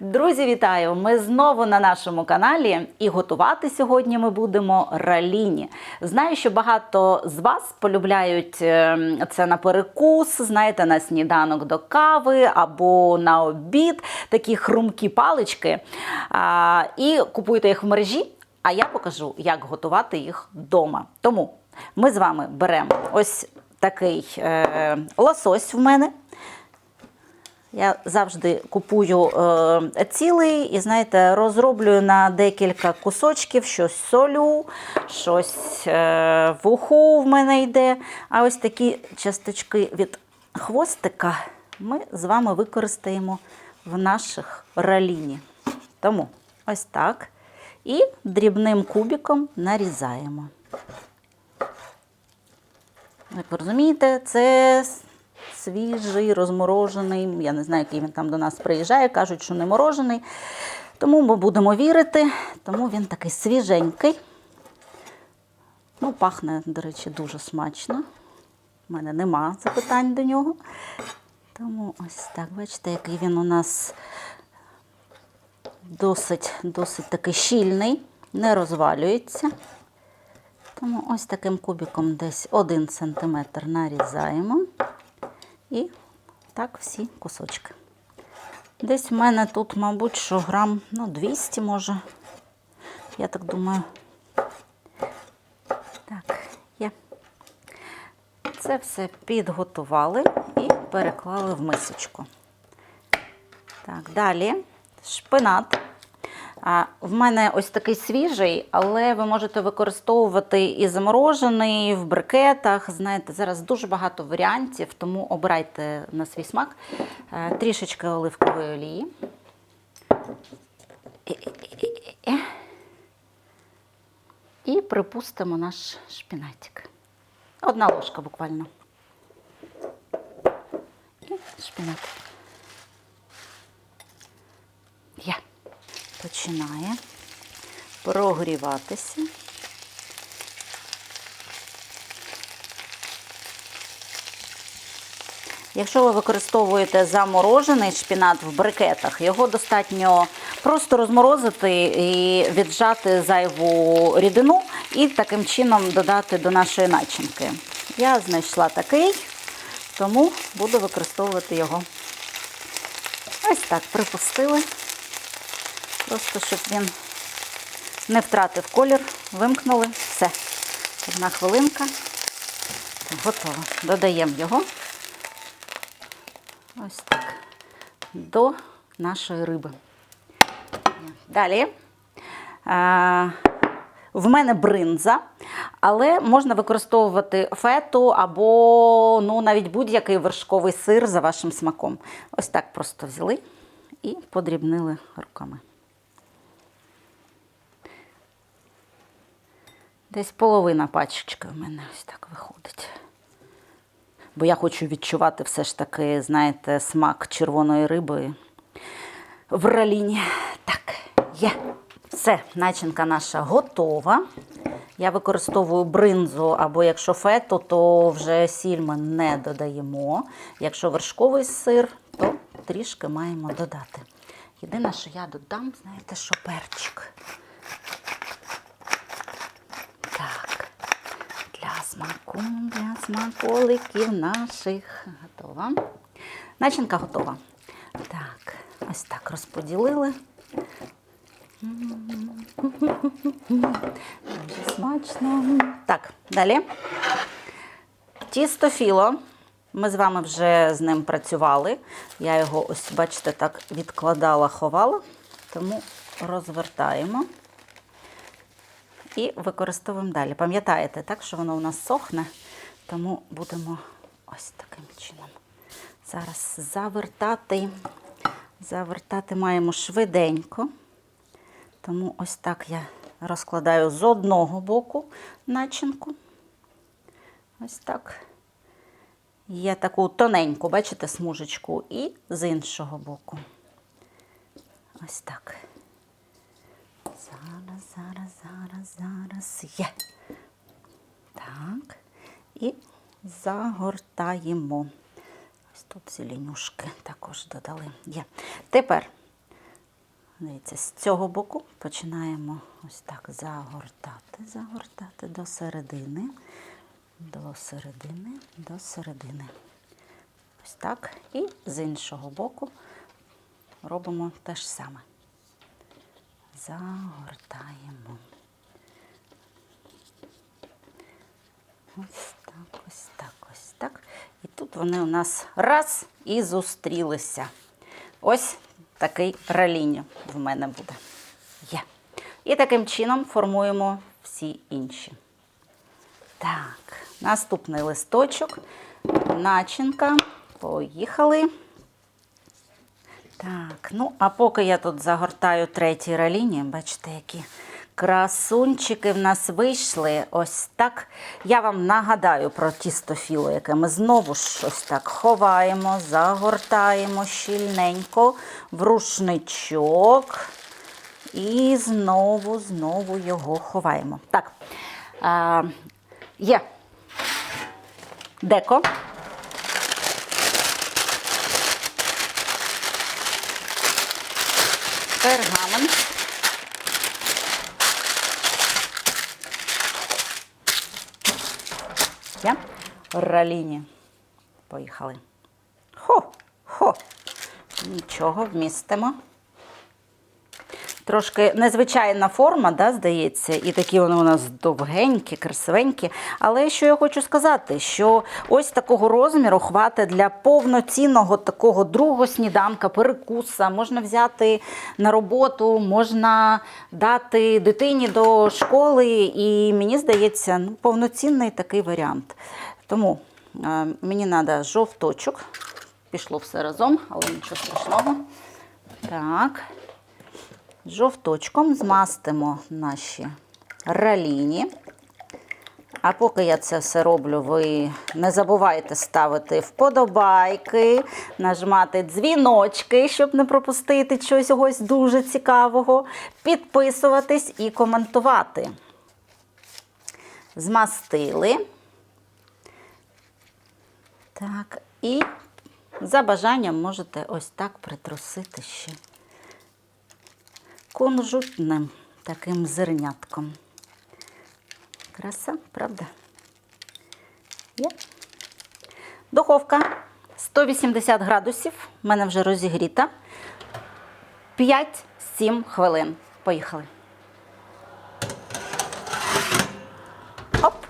Друзі, вітаю! Ми знову на нашому каналі і готувати сьогодні ми будемо раліні. Знаю, що багато з вас полюбляють е, це на перекус, знаєте, на сніданок до кави або на обід, такі хрумкі палички. А, і купуєте їх в мережі, а я покажу, як готувати їх вдома. Тому ми з вами беремо ось такий е, лосось в мене. Я завжди купую е, цілий і, знаєте, розроблюю на декілька кусочків, щось солю, щось е, в в мене йде. А ось такі часточки від хвостика ми з вами використаємо в наших раліні. Тому ось так. І дрібним кубиком нарізаємо. Як ви розумієте, це свіжий, розморожений. Я не знаю, який він там до нас приїжджає, кажуть, що не морожений. Тому ми будемо вірити, тому він такий свіженький. Ну, пахне, до речі, дуже смачно. У мене нема запитань до нього. Тому ось так, бачите, який він у нас досить, досить такий щільний, не розвалюється. Тому ось таким кубиком десь 1 см нарізаємо. І так всі кусочки. Десь в мене тут, мабуть, що грам ну, 200 може. Я так думаю. Так, є. Це все підготували і переклали в мисочку. Так, далі шпинат. В мене ось такий свіжий, але ви можете використовувати і заморожений в брикетах. Знаєте, зараз дуже багато варіантів, тому обирайте на свій смак. Е, Трішечки оливкової олії. І припустимо наш шпінатик. Одна ложка буквально. І шпінат. Починає прогріватися. Якщо ви використовуєте заморожений шпінат в брикетах, його достатньо просто розморозити і віджати зайву рідину і таким чином додати до нашої начинки. Я знайшла такий, тому буду використовувати його. Ось так припустили. Просто щоб він не втратив колір, вимкнули. Все. Одна хвилинка. Готово. Додаємо його ось так до нашої риби. Далі. В мене бринза, але можна використовувати фету або ну, навіть будь-який вершковий сир за вашим смаком. Ось так просто взяли і подрібнили руками. Десь половина пачечки в мене ось так виходить. Бо я хочу відчувати все ж таки, знаєте, смак червоної риби в раліні. Так, є. Все, начинка наша готова. Я використовую бринзу, або якщо фету, то вже сіль ми не додаємо. Якщо вершковий сир, то трішки маємо додати. Єдине, що я додам, знаєте, що перчик. Так, для смаку, для смаколиків наших готова. Начинка готова. Так, ось так розподілили. Дуже смачно. Так, далі. Тісто філо. Ми з вами вже з ним працювали. Я його, ось, бачите, так відкладала, ховала, тому розвертаємо і використовуємо далі. Пам'ятаєте, так, що воно у нас сохне, тому будемо ось таким чином. Зараз завертати. Завертати маємо швиденько. Тому ось так я розкладаю з одного боку начинку. Ось так. Є таку тоненьку, бачите, смужечку, і з іншого боку. Ось так. Зараз, зараз, зараз, зараз є. Так. І загортаємо. Ось тут зеленюшки також додали. Є. Тепер Дивіться, з цього боку починаємо ось так загортати, загортати до середини, до середини, до середини. Ось так. І з іншого боку робимо те ж саме. Загортаємо. Ось так, ось так, ось так. І тут вони у нас раз і зустрілися. Ось такий ралінь в мене буде. Є. І таким чином формуємо всі інші. Так, наступний листочок, начинка. Поїхали. Так, ну а поки я тут загортаю третій раліні, бачите, які красунчики в нас вийшли. Ось так. Я вам нагадаю про тістофіло, яке ми знову ж ось так ховаємо, загортаємо щільненько в рушничок. І знову, знову його ховаємо. Так, а, є деко. Пергамент. Я Раліні. Поїхали. Хо, хо. Нічого, вмістимо. Трошки незвичайна форма, да, здається, і такі вони у нас довгенькі, красивенькі. Але що я хочу сказати, що ось такого розміру хватить для повноцінного такого другого сніданка, перекуса. Можна взяти на роботу, можна дати дитині до школи. І мені здається, ну, повноцінний такий варіант. Тому е, мені треба жовточок. Пішло все разом, але нічого страшного. Так. Жовточком змастимо наші раліні. А поки я це все роблю, ви не забувайте ставити вподобайки, нажимати дзвіночки, щоб не пропустити чогось дуже цікавого, підписуватись і коментувати. Змастили. Так, і за бажанням можете ось так притрусити ще кунжутним таким зернятком. Краса, правда? Є. Духовка 180 градусів. У мене вже розігріта. 5-7 хвилин. Поїхали. Оп.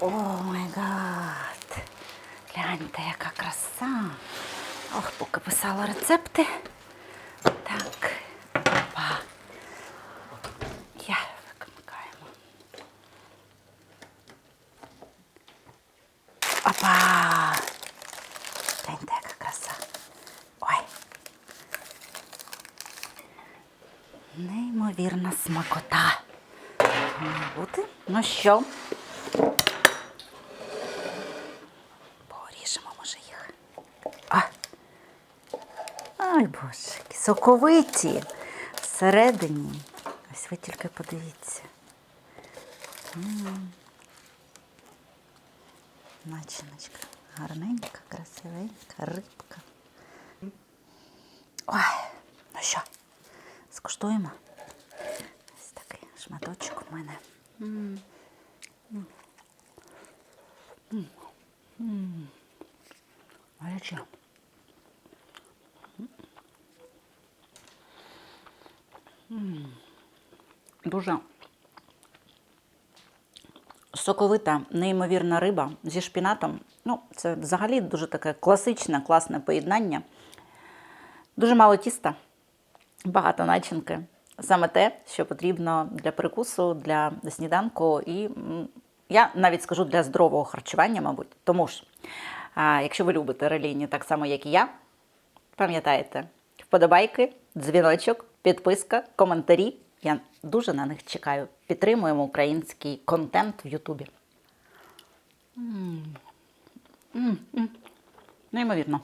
О май гад. Гляньте, яка краса. Ох, поки писала рецепти. Так. Опа. Я вимикаємо. Опа. Гляньте, яка краса. Ой. Неймовірна смакота. Має бути. Ну що? Поріжемо, може, їх. А. Ай, боже, які соковиті всередині. Ось ви тільки подивіться. М. Начиночка гарненька, красивенька, рибка. Ой, ну що, скуштуємо? Ось такий шматочок у мене. М. М. М. Дуже соковита, неймовірна риба зі шпінатом. Ну, це взагалі дуже таке класичне, класне поєднання. Дуже мало тіста, багато начинки. Саме те, що потрібно для перекусу, для сніданку і я навіть скажу для здорового харчування, мабуть. Тому ж, якщо ви любите релійні так само, як і я, пам'ятаєте, вподобайки, дзвіночок, підписка, коментарі. Я дуже на них чекаю. Підтримуємо український контент в Ютубі. Неймовірно.